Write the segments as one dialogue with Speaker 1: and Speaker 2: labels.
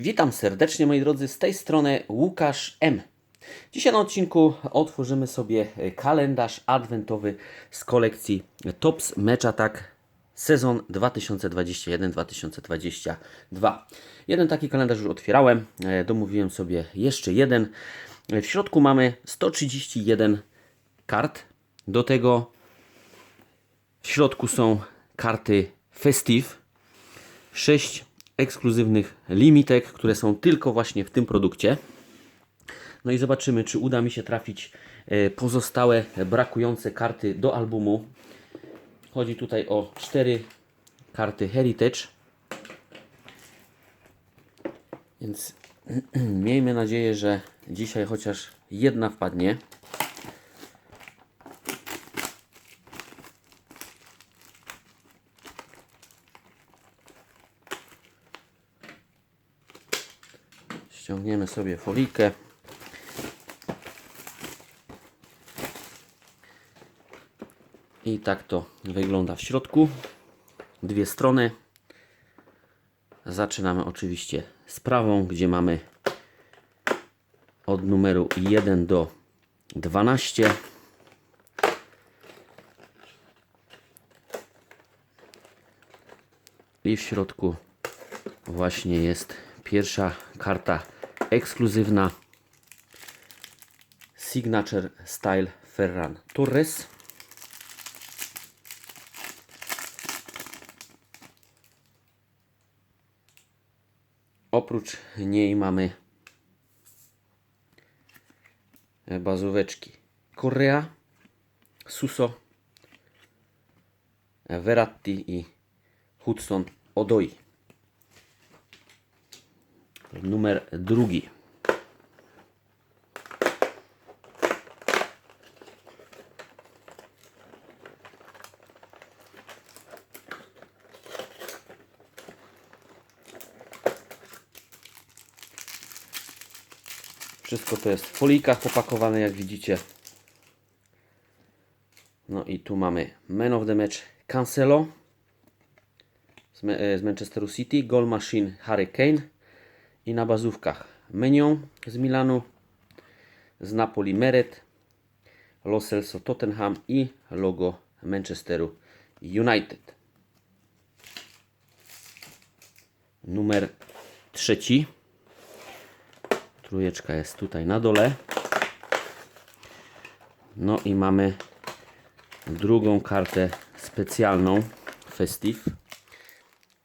Speaker 1: Witam serdecznie moi drodzy, z tej strony Łukasz M. Dzisiaj na odcinku otworzymy sobie kalendarz adwentowy z kolekcji Tops Match Attack sezon 2021-2022. Jeden taki kalendarz już otwierałem, e, domówiłem sobie jeszcze jeden. W środku mamy 131 kart, do tego w środku są karty Festive, 6 ekskluzywnych limitek, które są tylko właśnie w tym produkcie. No i zobaczymy, czy uda mi się trafić e, pozostałe brakujące karty do albumu. Chodzi tutaj o 4 karty Heritage. Więc miejmy nadzieję, że dzisiaj chociaż jedna wpadnie. Ściągniemy sobie folijkę. I tak to wygląda w środku. Dwie strony. Zaczynamy oczywiście z prawą, gdzie mamy od numeru 1 do 12. I w środku właśnie jest pierwsza karta ekskluzywna Signature Style Ferran Torres. Oprócz niej mamy bazóweczki Correa, Suso, Verratti i Hudson Odoi. Numer drugi. Wszystko to jest w folijkach popakowane, jak widzicie. No i tu mamy Man of the Match Cancelo z, Ma- e, z Manchesteru City, Goal Machine Harry Kane i na bazówkach Menion z Milanu, z Napoli Meret, Lo Celso Tottenham i logo Manchesteru United. Numer trzeci. Trójeczka jest tutaj na dole. No i mamy drugą kartę specjalną Festive.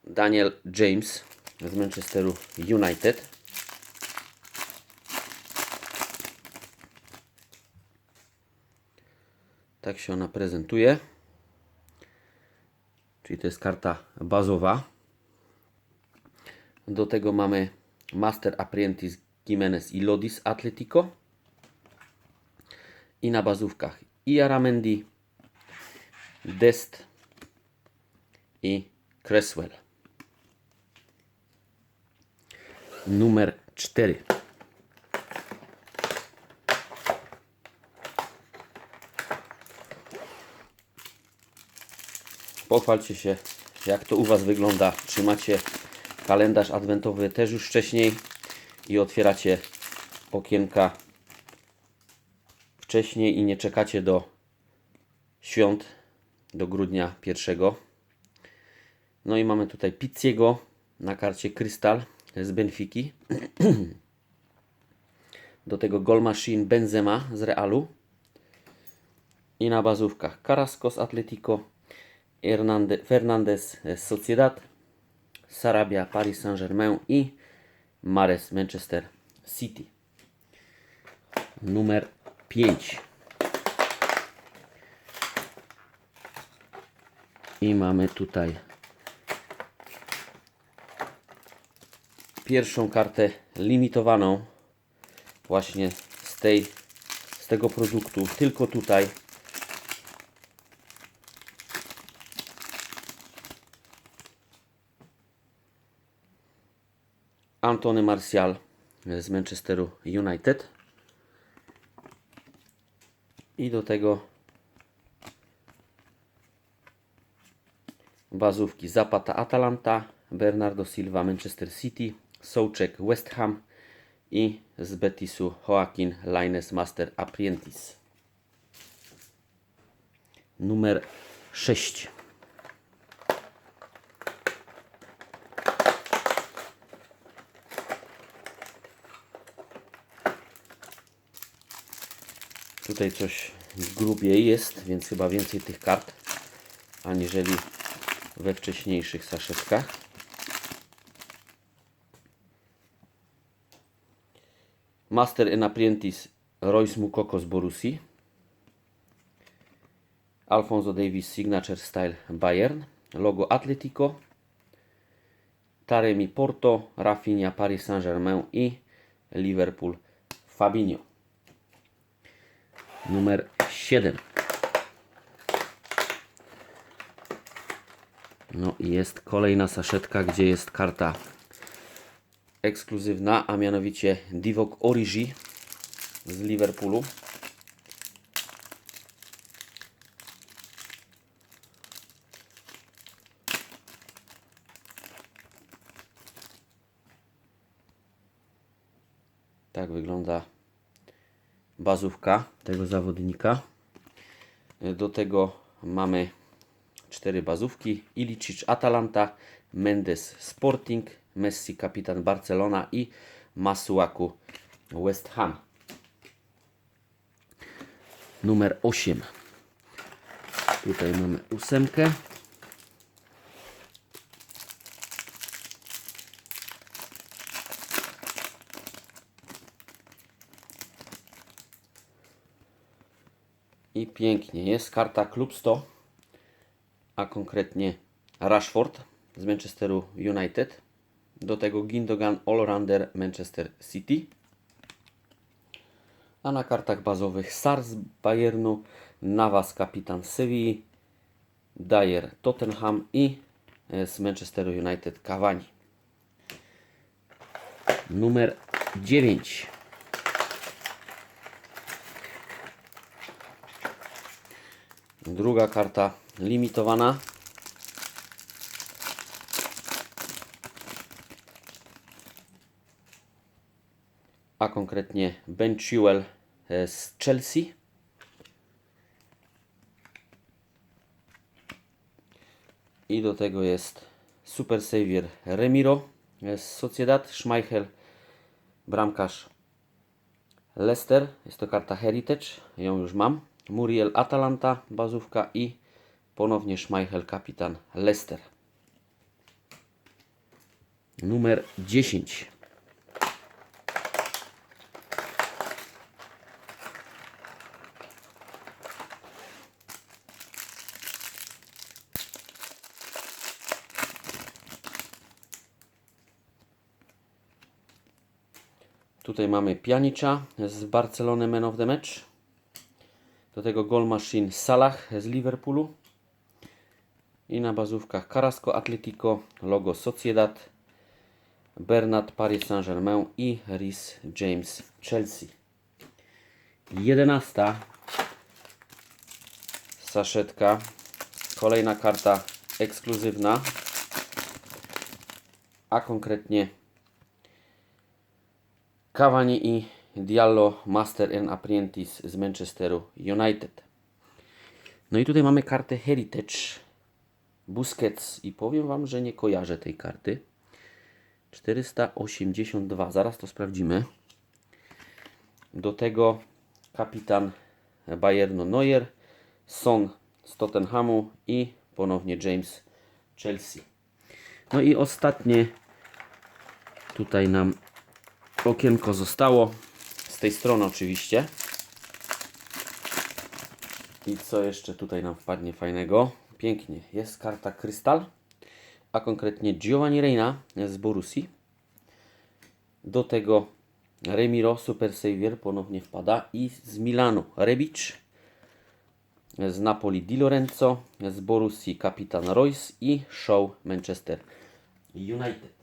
Speaker 1: Daniel James z Manchesteru United. Tak się ona prezentuje. Czyli to jest karta bazowa. Do tego mamy Master Apprentice Jimenez i Lodis Atletico. I na bazówkach Iaramendi, Dest i Cresswell. Numer 4. Pochwalcie się, jak to u Was wygląda. Czy macie kalendarz adwentowy też już wcześniej i otwieracie okienka wcześniej i nie czekacie do świąt, do grudnia pierwszego. No i mamy tutaj Pizziego na karcie Krystal z Benfiki. Do tego Goal Machine Benzema z Realu. I na bazówkach Carrasco z Atletico, Fernandez z Sociedad, Sarabia Paris Saint-Germain i Mares Manchester City. Numer 5. I mamy tutaj pierwszą kartę limitowaną właśnie z tej z tego produktu tylko tutaj. Antony Martial z Manchesteru United. I do tego bazówki Zapata Atalanta, Bernardo Silva Manchester City, Souczek West Ham i z Betisu Joaquin Lines Master Apprentice. Numer 6. Tutaj coś grubiej jest, więc chyba więcej tych kart aniżeli we wcześniejszych saszetkach. Master and Apprentice Royce Mukoko z Borusi. Alfonso Davis Signature Style Bayern. Logo Atletico. Taremi Porto, Rafinha Paris Saint-Germain i Liverpool Fabinho. Numer 7. No i jest kolejna saszetka, gdzie jest karta ekskluzywna, a mianowicie Divock Origi z Liverpoolu. Tak wygląda bazówka tego zawodnika. Do tego mamy cztery bazówki. Ilicic Atalanta, Mendes Sporting, Messi kapitan Barcelona i Masuaku West Ham. Numer 8. Tutaj mamy ósemkę. I pięknie jest karta Klub 100, a konkretnie Rashford z Manchesteru United. Do tego Gindogan Allrounder Manchester City. A na kartach bazowych Sar z Bayernu, Navas kapitan Sewilli, Dyer Tottenham i e, z Manchesteru United Cavani. Numer 9. Druga karta limitowana. A konkretnie Ben Chilwell e, z Chelsea. I do tego jest Super Savior Remiro e, z Sociedad, Schmeichel, bramkarz Leicester, jest to karta Heritage, ją już mam. Muriel Atalanta, bazówka i ponownie Schmeichel, kapitan Leicester. Numer 10. Tutaj mamy Pjanicza z Barcelony Man of the Match. Do tego Goal Machine Salah z Liverpoolu. I na bazówkach Carrasco Atletico, logo Sociedad, Bernat Paris Saint-Germain i Rhys James Chelsea. 11. Saszetka. Kolejna karta ekskluzywna. A konkretnie Cavani i Diallo Master and Apprentice z Manchesteru United. No i tutaj mamy kartę Heritage Busquets i powiem Wam, że nie kojarzę tej karty. 482, zaraz to sprawdzimy. Do tego kapitan Bayernu Neuer, Son z Tottenhamu i ponownie James Chelsea. No i ostatnie tutaj nam okienko zostało. Z tej strony oczywiście. I co jeszcze tutaj nam wpadnie fajnego? Pięknie. Jest karta Krystal, a konkretnie Giovanni Reina z Borusi. Do tego Remiro Super Savior ponownie wpada i z Milanu Rebic. Z Napoli Di Lorenzo, z Borusi kapitan Royce i Show Manchester United.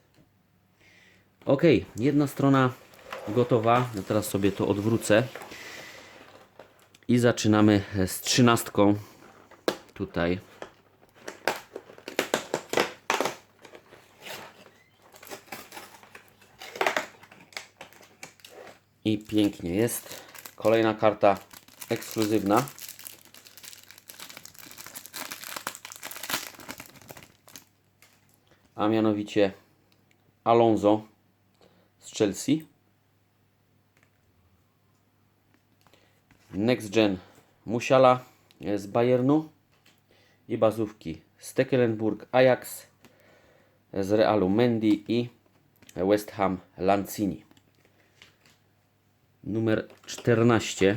Speaker 1: Ok, jedna strona gotowa. Ja teraz sobie to odwrócę. I zaczynamy z trzynastką. Tutaj. I pięknie jest. Kolejna karta ekskluzywna. A mianowicie Alonso z Chelsea. Next Gen Musiala z Bayernu i bazówki Stekelenburg Ajax z Realu Mendy i West Ham Lancini. Numer 14.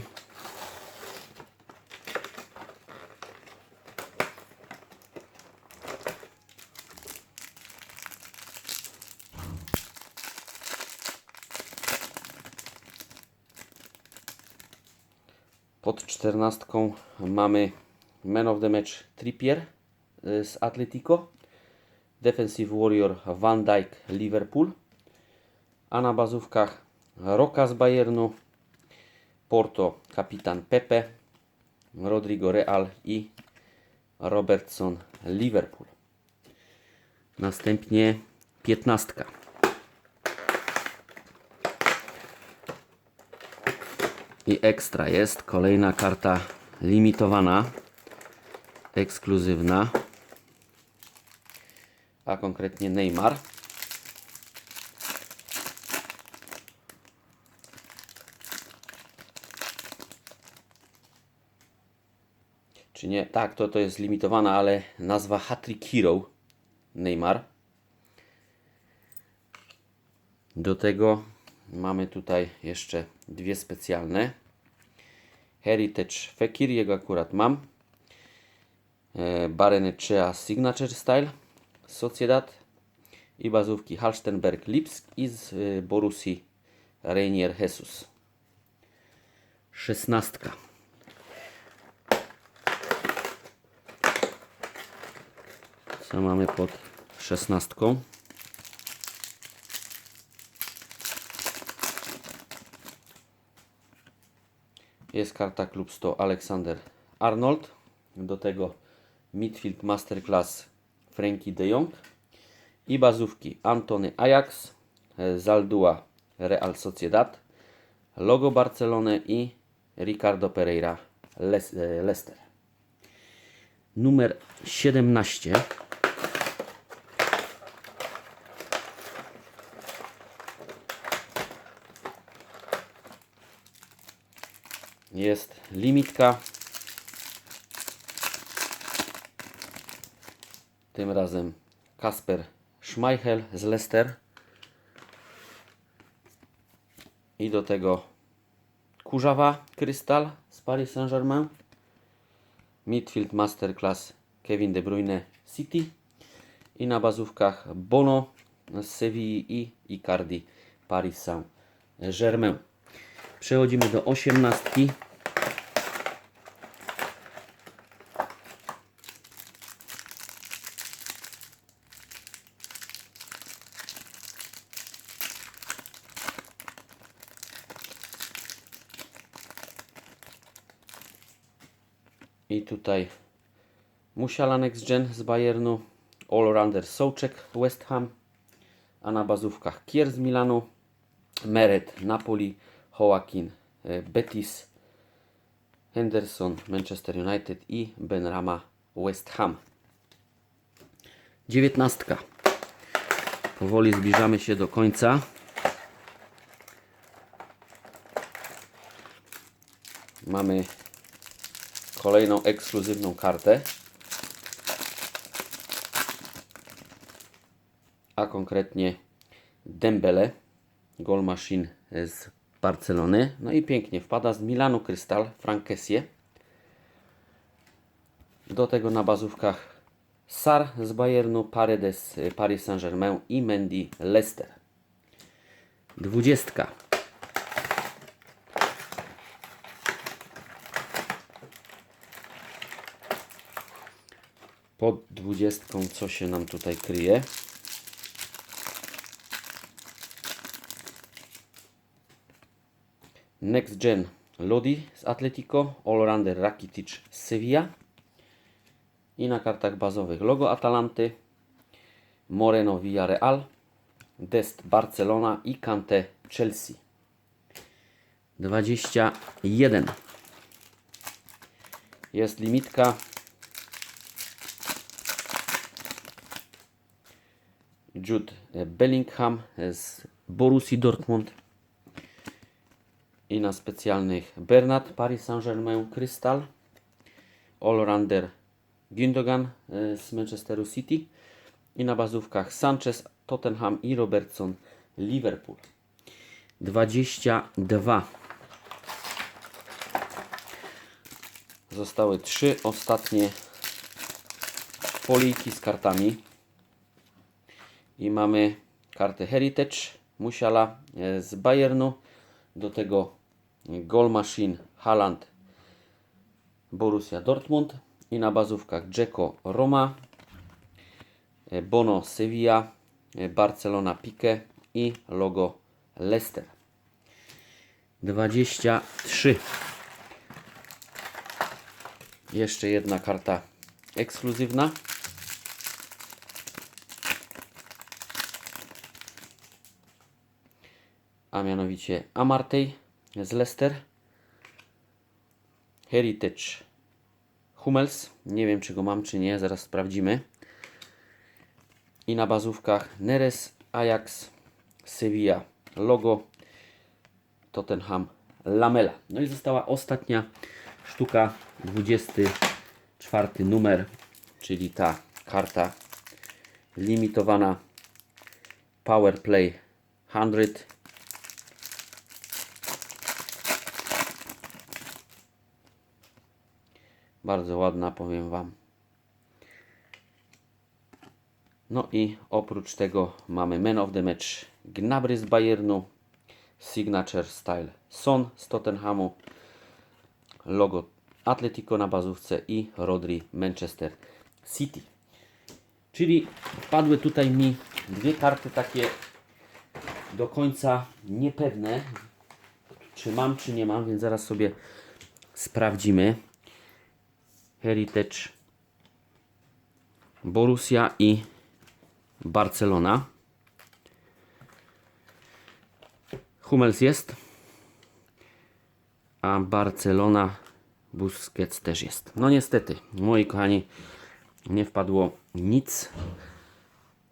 Speaker 1: Pod czternastką mamy Man of the Match Trippier y, z Atletico, Defensive Warrior Van Dijk Liverpool, a na bazówkach Roka z Bayernu, Porto kapitan Pepe, Rodrigo Real i Robertson Liverpool. Następnie piętnastka. I ekstra jest kolejna karta limitowana, ekskluzywna, a konkretnie Neymar. Czy nie? Tak, to, to jest limitowana, ale nazwa Hattrick Hero Neymar. Do tego mamy tutaj jeszcze dwie specjalne. Heritage Fekir, jego akurat mam. E, Barenechea Signature Style Sociedad i bazówki Halstenberg Lipsk i z e, Borussii Reinier Jesus. Szesnastka. Co mamy pod szesnastką? Jest karta Klub 100 Aleksander Arnold. Do tego Midfield Masterclass Frankie de Jong. I bazówki Antony Ajax, Zaldua Real Sociedad, logo Barcelony i Ricardo Pereira e, Leicester. Numer 17. Jest limitka. Tym razem Kasper Schmeichel z Leicester. I do tego Kurzawa Krystal z Paris Saint-Germain. Midfield Masterclass Kevin De Bruyne City. I na bazówkach Bono z Sevilla i Icardi Paris Saint-Germain. Przechodzimy do osiemnastki. I tutaj Musiala Next Gen z Bayernu, Allrounder Souczek West Ham, a na bazówkach Kier z Milanu, Meret Napoli, Joaquin e, Betis, Henderson Manchester United i Benrama West Ham. Dziewiętnastka. Powoli zbliżamy się do końca. Mamy kolejną ekskluzywną kartę. Konkretnie Dembele, Goal Machine z Barcelony. No i pięknie wpada z Milanu Krystal, Frankesie. Do tego na bazówkach Sar z Bayernu, Paredes Paris Saint-Germain i Mendy Leicester. Dwudziestka. Pod dwudziestką co się nam tutaj kryje? Next Gen Lodi z Atletico, Allrounder Rakitic z Sevilla i na kartach bazowych logo Atalanty, Moreno Villarreal, Dest Barcelona i Kante Chelsea. 21. Jest limitka. Jude Bellingham z Borussii Dortmund. I na specjalnych Bernat Paris Saint-Germain Crystal. Allrounder Gündogan e, z Manchesteru City. I na bazówkach Sanchez, Tottenham i Robertson Liverpool. 22. Zostały trzy ostatnie folijki z kartami. I mamy kartę Heritage Musiala e, z Bayernu. Do tego Goal Machine Haaland Borussia Dortmund. I na bazówkach Dzeko Roma, e, Bono Sevilla, e, Barcelona Pique i logo Leicester. 23. Jeszcze jedna karta ekskluzywna. A mianowicie Amartey z Leicester. Heritage Hummels. Nie wiem, czy go mam, czy nie. Zaraz sprawdzimy. I na bazówkach Neres, Ajax, Sevilla, logo, Tottenham, Lamela. No i została ostatnia sztuka, 24 numer, czyli ta karta limitowana Power Play 100. Bardzo ładna, powiem Wam. No i oprócz tego mamy Man of the Match Gnabry z Bayernu, Signature Style Son z Tottenhamu, logo Atletico na bazówce i Rodri Manchester City. Czyli wpadły tutaj mi dwie karty takie do końca niepewne, czy mam, czy nie mam, więc zaraz sobie sprawdzimy. Heritage Borussia i Barcelona. Hummels jest, a Barcelona Busquets też jest. No niestety, moi kochani, nie wpadło nic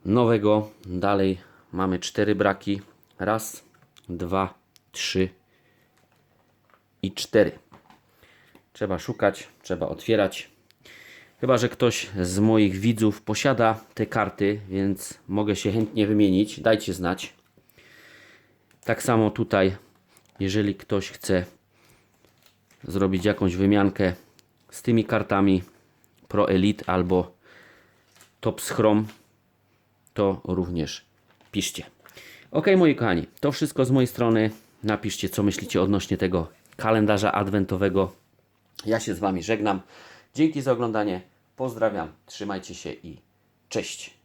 Speaker 1: nowego. Dalej mamy cztery braki. Raz, dwa, trzy i cztery. Trzeba szukać, trzeba otwierać. Chyba, że ktoś z moich widzów posiada te karty, więc mogę się chętnie wymienić. Dajcie znać. Tak samo tutaj, jeżeli ktoś chce zrobić jakąś wymiankę z tymi kartami Pro Elite albo Top Schrom, to również piszcie. Ok, moi kochani, to wszystko z mojej strony. Napiszcie, co myślicie odnośnie tego kalendarza adwentowego. Ja się z Wami żegnam. Dzięki za oglądanie. Pozdrawiam. Trzymajcie się i cześć.